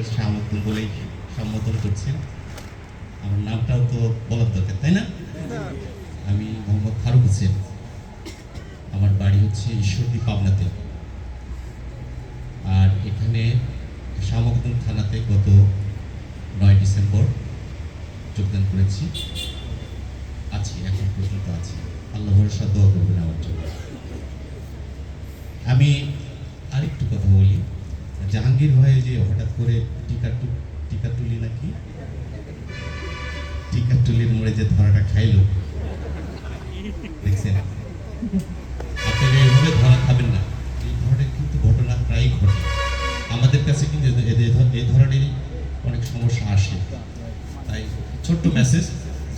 আমাদের শাহাবুদ্দিন বলেই সম্বোধন করছেন। আমার নামটাও তো বলার দরকার, তাই না? আমি মোহাম্মদ ফারুক হোসেন। আমার বাড়ি হচ্ছে ঈশ্বরদী পাবনাতে। আর এখানে শাহমকদম থানাতে গত নয় ডিসেম্বর যোগদান করেছি। আছি, এখন পর্যন্ত আছি। আল্লাহ ভরসা দোয়া করবেন আমার জন্য। আমি জাহাঙ্গীর ভাই যে হঠাৎ করে টিকা টিকা তুলি নাকি? টিকা তুলির মোড়ে যে ধরাটা খাইলো। দেখছেন? আপনারা এইভাবে ধরা খাবেন না। এই ধরনের কিন্তু ঘটনা প্রায়ই ঘটে। আমাদের কাছে কিন্তু এই ধরনের অনেক সমস্যা আসে। তাই ছোট্ট মেসেজ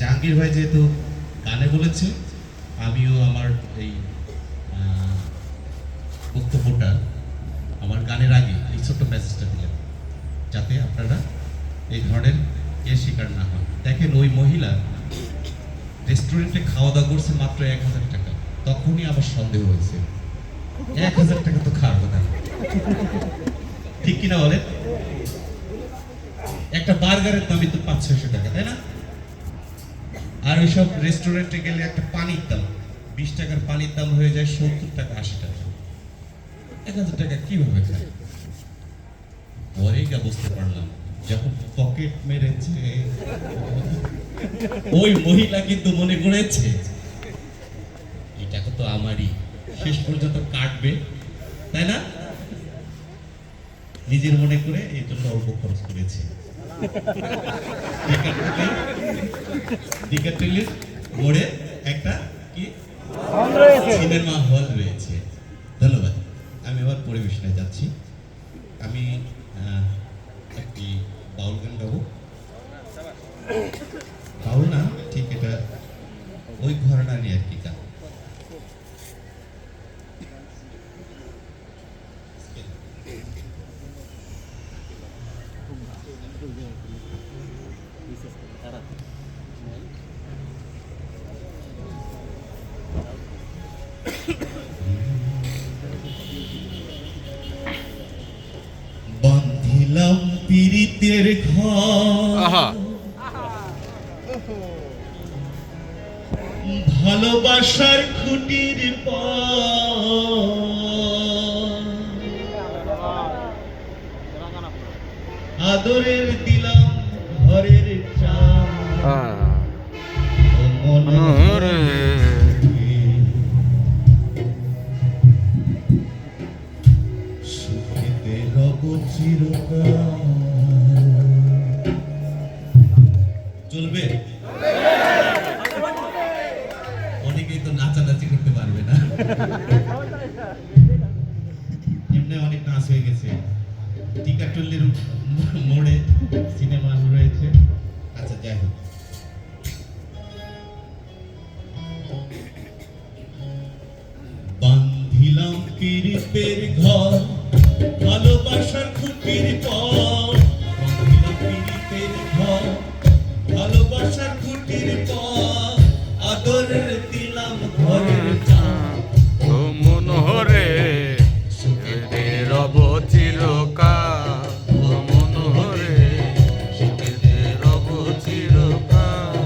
জাহাঙ্গীর ভাই যেহেতু গানে বলেছে, আমিও আমার এই বক্তব্যটা আমার গানের আগে এই ছোট্ট মেসেজটা দিলাম যাতে আপনারা এই ধরনের এর শিকার না হন। দেখেন ওই মহিলা রেস্টুরেন্টে খাওয়া দাওয়া করছে মাত্র এক হাজার টাকা। তখনই আমার সন্দেহ হয়েছে। এক হাজার টাকা তো খাওয়ার কথা। ঠিক কিনা বলে একটা বার্গারের দামই তো পাঁচ ছয়শো টাকা, তাই না? আর ওইসব রেস্টুরেন্টে গেলে একটা পানির দাম, বিশ টাকার পানির দাম হয়ে যায় সত্তর টাকা, আশি টাকা। এক হাজার টাকা কীভাবে খায়? পরেই গা বুঝতে পারলাম যখন পকেট মেরেছে ওই মহিলা কিন্তু মনে করেছে এটা তো আমারই শেষ পর্যন্ত কাটবে তাই না? নিজের মনে করে এই জন্য অল্প খরচ করেছে। মোড়ে একটা কি? সিনেমা হল রয়েছে। পরিবেশনায় যাচ্ছি। আমি একটি বাউল গান গাবো। বাউল না, ঠিক এটা ওই ঘরনা নিয়ে আর কি পীড়িতের ঘর। ভালোবাসার খুঁটির আদরের চলবে? অনেকেই তো নাচানাচি করতে পারবে না। এমনি অনেক নাচ হয়ে গেছে। টিকাটল্লির মোড়ে সিনেমা রয়েছে। আচ্ছা যাই হোক। বান্ধিলাম পীড়িতের ঘর। ভালোবাসার খুঁটির পীড়িতের ঘর ভালোবাসার খুঁটির পর আদরের দিলাম ঘরের ও মনোহরে সুখে রব ও মনোহরে সুখে রব চিরকাল।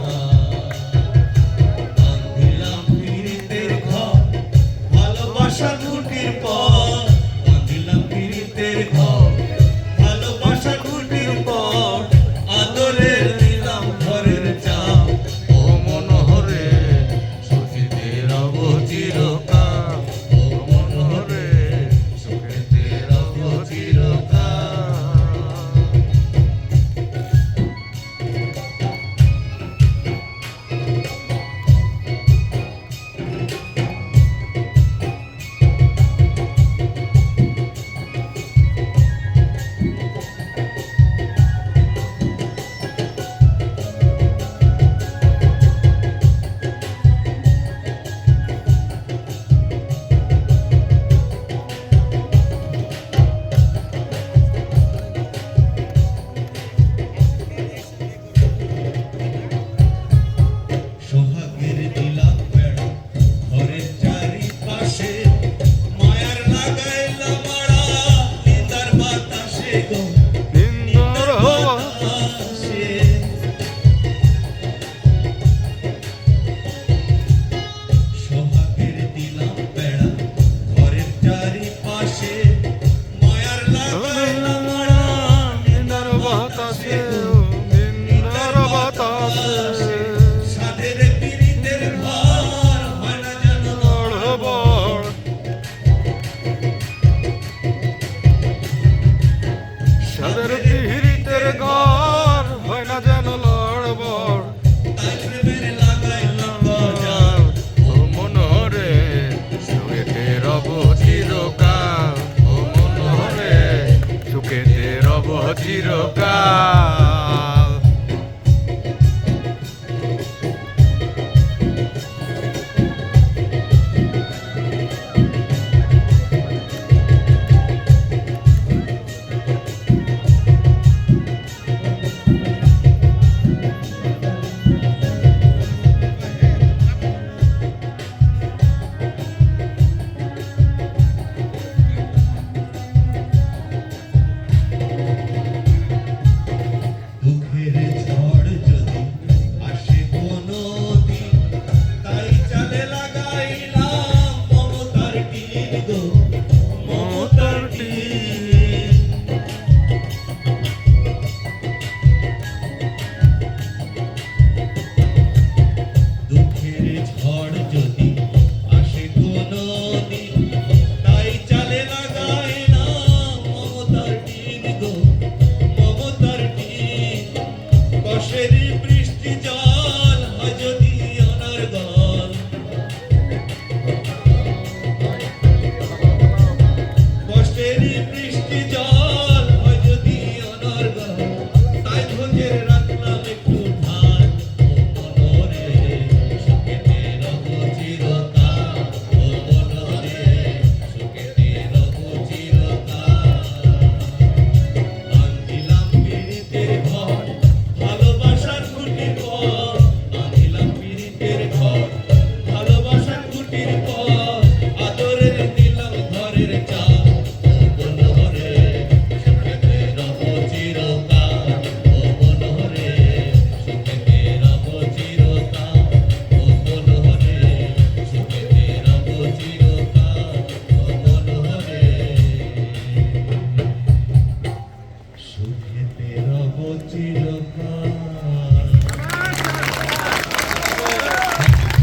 পীড়িতের ঘর ভালোবাসার খুঁটির পর